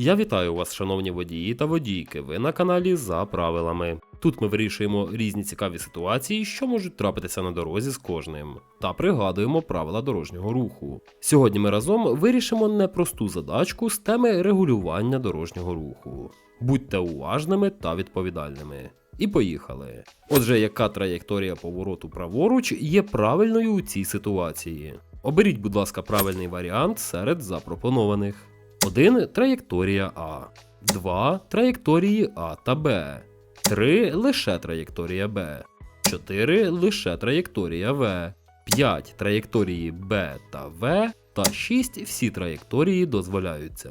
Я вітаю вас, шановні водії та водійки. Ви на каналі за правилами. Тут ми вирішуємо різні цікаві ситуації, що можуть трапитися на дорозі з кожним, та пригадуємо правила дорожнього руху. Сьогодні ми разом вирішимо непросту задачку з теми регулювання дорожнього руху. Будьте уважними та відповідальними. І поїхали. Отже, яка траєкторія повороту праворуч є правильною у цій ситуації? Оберіть, будь ласка, правильний варіант серед запропонованих. 1. Траєкторія А. 2. Траєкторії А та Б. 3. Лише траєкторія Б. 4. Лише траєкторія В. 5. Траєкторії Б та В. Та 6. Всі траєкторії дозволяються.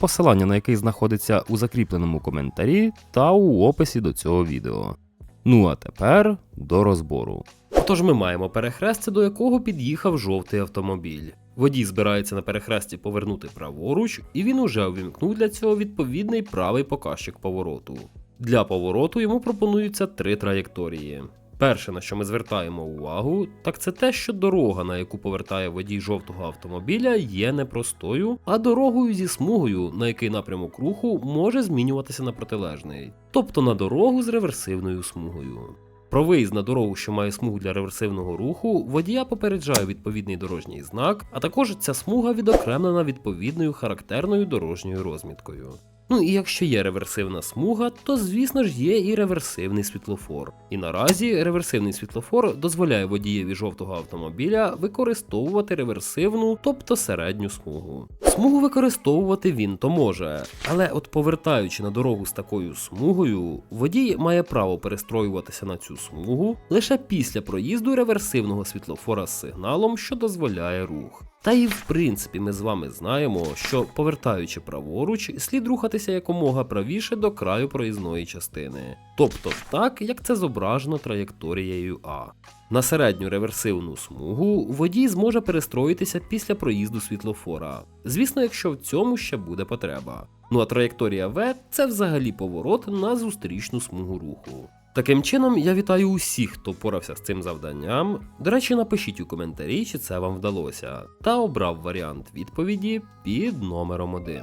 посилання на який знаходиться у закріпленому коментарі та у описі до цього відео. Ну а тепер до розбору. Отож ми маємо перехрестя, до якого під'їхав жовтий автомобіль. Водій збирається на перехресті повернути праворуч, і він уже увімкнув для цього відповідний правий показчик повороту. Для повороту йому пропонуються три траєкторії. Перше, на що ми звертаємо увагу, так це те, що дорога, на яку повертає водій жовтого автомобіля, є непростою, а дорогою зі смугою, на який напрямок руху може змінюватися на протилежний, тобто на дорогу з реверсивною смугою. Про виїзд на дорогу, що має смугу для реверсивного руху, водія попереджає відповідний дорожній знак, а також ця смуга відокремлена відповідною характерною дорожньою розміткою. Ну і якщо є реверсивна смуга, то звісно ж є і реверсивний світлофор. І наразі реверсивний світлофор дозволяє водієві жовтого автомобіля використовувати реверсивну, тобто середню смугу. Смугу використовувати він то може, але от повертаючи на дорогу з такою смугою, водій має право перестроюватися на цю смугу лише після проїзду реверсивного світлофора з сигналом, що дозволяє рух. Та і в принципі ми з вами знаємо, що повертаючи праворуч, слід рухатися якомога правіше до краю проїзної частини, тобто так, як це зображено траєкторією А. На середню реверсивну смугу водій зможе перестроїтися після проїзду світлофора. Звісно, якщо в цьому ще буде потреба. Ну а траєкторія В це взагалі поворот на зустрічну смугу руху. Таким чином, я вітаю усіх, хто впорався з цим завданням. До речі, напишіть у коментарі, чи це вам вдалося, та обрав варіант відповіді під номером 1.